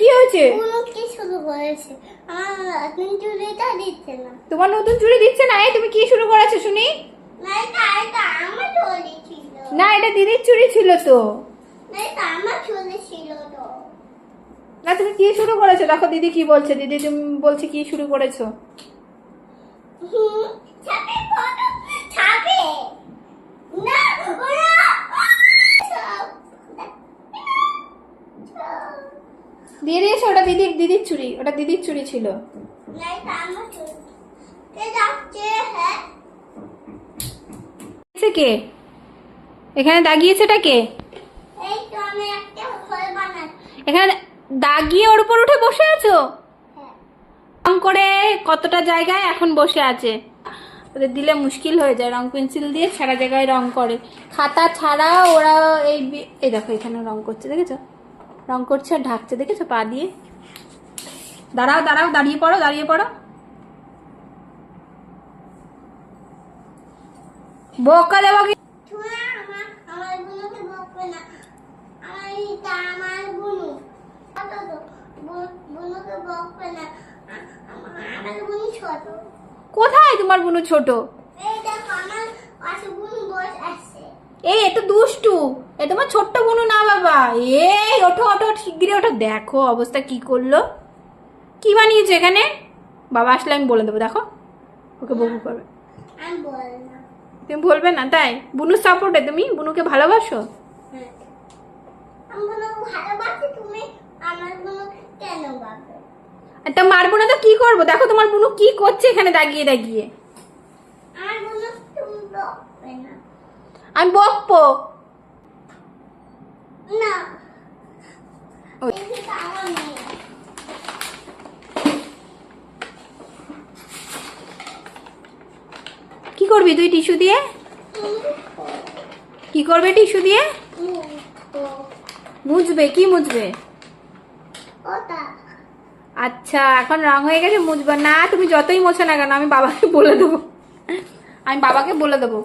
কি হয়েছে? কোনো কি শুরু করেছে। নতুন চুড়িটা দিচ্ছে না। তোমার নতুন চুড়ি দিচ্ছে না? তুমি কি শুরু করেছ শুনি? না এটা এটা আমার চুড়ি ছিল। না এটা দিদির চুড়ি ছিল তো। না এটা আমার চুড়ি ছিল তো। না তুমি কি শুরু করেছ? দেখো দিদি কি বলছে। দিদি তুমি বলছে কি শুরু করেছ? হুম দিয়ে দিয়েছ ওটা দিদির দিদির চুড়ি, ওটা দিদির চুড়ি ছিল। এটা কে? যাচ্ছে হ্যাঁ দিয়েছে কে? এখানে এখানে দাগিয়ে ওর উপর উঠে বসে আছো? রং করে কতটা জায়গায় এখন বসে আছে? ওদের দিলে মুশকিল হয়ে যায়, রং পেন্সিল দিয়ে সারা জায়গায় রং করে। খাতা ছাড়া ওরা এই এই দেখো এখানে রং করছে, দেখেছ? রং করছে আর ঢাকছে দেখেছ? পা দিয়ে। দাঁড়াও দাঁড়াও দাঁড়িয়ে পড়ো দাঁড়িয়ে পড়ো। বকা দেবো কি? কোথায় তোমার বুনু ছোট? এই এ তো দুষ্টু। এ তোমার ছোট্ট বুনু না বাবা। এই ওঠো ওঠো শিগগিরি ওঠো। দেখো অবস্থা কি করল। কি বানিয়েছে এখানে? বাবা আসলে আমি বলে দেবো দেখো। ওকে বকু করবে। তুমি বলবে না তাই? বুনুর সাপোর্টে তুমি? বুনুকে ভালোবাসো? হ্যাঁ। তা মারবো না তো কি করব? দেখো তোমার বুনু কি করছে এখানে দাগিয়ে দাগিয়ে। আমি বকবো। না ওই। এটা আমার মেয়ে কি করবি তুই টিস্যু দিয়ে? কি করবে টিস্যু দিয়ে? মুছবে, কি মুছবে? আচ্ছা এখন রং হয়ে গেছে, মুছবে না, তুমি যতই মোছো না কেন, আমি বাবাকে বলে দেবো। আমি বাবাকে বলে দেবো।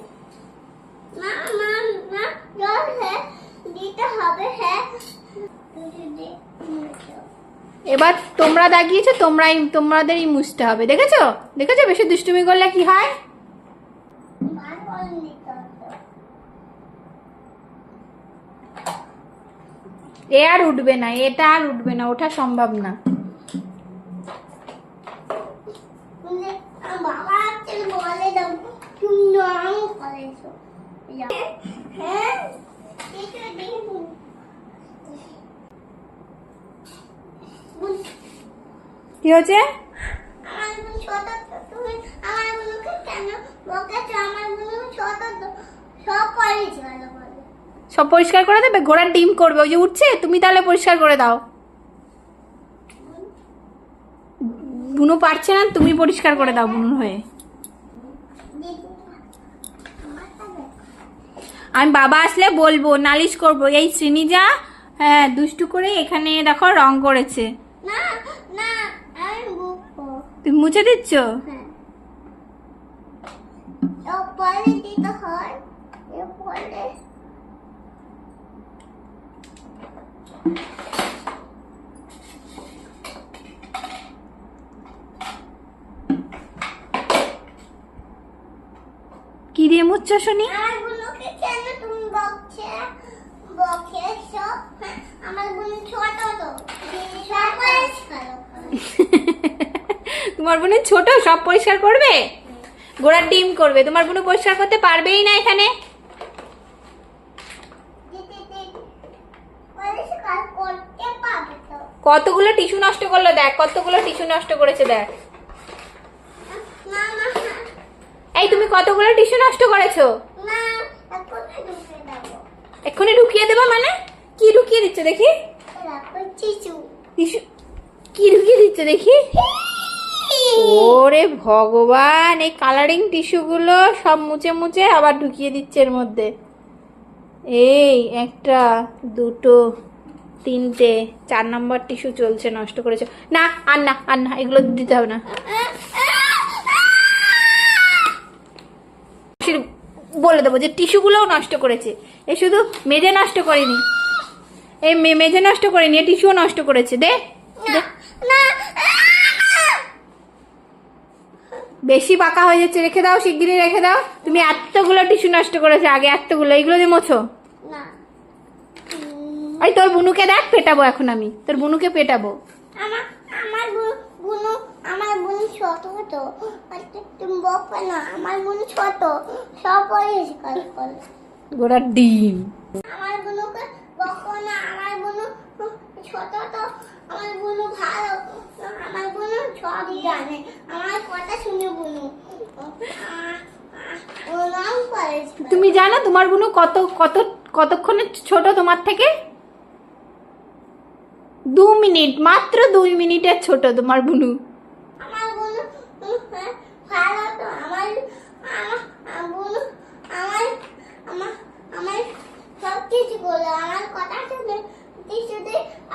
হ্যাঁ দিতে হবে হ্যাঁ। এবার তোমরা দাগিয়েছো, তোমরাই তোমাদেরই মুছতে হবে, দেখেছ? দেখেছ? বেশি দুষ্টুমি করলে কি হয়। এ আর উঠবে না, এটা আর উঠবে না, ওঠা সম্ভব না। হ্যাঁ এটা দেখুন কি হয়েছে আমার বোন ছোট তো, তুমি আমার বোনকে কেন বকেছো আমার বোন ছোট তো সব পরিষ্কার করে দেবে। ঘোড়ার ডিম করবে? ওই যে উঠছে? তুমি তাহলে পরিষ্কার করে দাও। বুনু পারছে না তুমি পরিষ্কার করে দাও বুনুর হয়ে। আমি বাবা আসলে বলব নালিশ করব। এই শ্রীনিজা হ্যাঁ দুষ্টু করে এখানে দেখো রং করেছে। তুমি মুছে দিচ্ছ কি দিয়ে মুছছ শুনি আমার বোনকে কেন তুমি বকছে বকেছো হ্যাঁ, আমার বোন ছোট তো সব পরিষ্কার করে। তোমার বোনের ছোট সব পরিষ্কার করবে? ঘোড়ার ডিম করবে। তোমার বোন পরিষ্কার করতে পারবেই না এখানে। কতগুলো টিস্যু নষ্ট করল দেখ কতগুলো টিস্যু নষ্ট করেছে দেখ। এই তুমি কতগুলো টিস্যু নষ্ট করেছ? এক্ষুনি ঢুকিয়ে দেবো মানে? কি ঢুকিয়ে দিচ্ছে দেখি? টিস্যু কি ঢুকিয়ে দিচ্ছে দেখি? ওরে ভগবান, এই কালারিং টিস্যুগুলো সব মুছে মুছে আবার ঢুকিয়ে দিচ্ছে এর মধ্যে। এই একটা, দুটো, তিনটে, চার নম্বর টিস্যু চলছে, নষ্ট করেছে। না, আর না আর না, এগুলো দিতে হবে না। বলে দেবো যে টিস্যুগুলোও নষ্ট করেছে। এ শুধু মেজে নষ্ট করেনি। এই মেজে নষ্ট করে নিয়ে টিস্যুও নষ্ট করেছে। দে না না বেশি পাকা হয়ে যাচ্ছে রেখে দাও শিগগিরই রেখে দাও। তুমি এতগুলো টিস্যু নষ্ট করেছ আগে এতগুলো এইগুলো দিয়ে মোছো। না। ওই তোর বুনুকে দেখ পেটাবো এখন আমি। তোর বুনুকে পেটাবো। আমার আমার বুনু আমার বোন ছোট তো। তুমি বকবে না আমার বোন ছোট। সব পরিষ্কার করে। গোড়ার ডিম। আমার বোনকে বকো না আমার বোনু ছোট তো। আমার বোনু ভালো আমার বোনু সব জানে। আমার কথা শুনে বোনু তুমি জানো তোমার বুনু কত কত কতক্ষণে ছোট তোমার থেকে? দু মিনিট মাত্র দুই মিনিটের ছোট তোমার বুনু আমার বোনু উম, হ্যাঁ, ভালো তো আমার আমার আমার বোনু আমার আমার আমার সব কিছু বলে আমার কথা শুনে কিছুতে আবার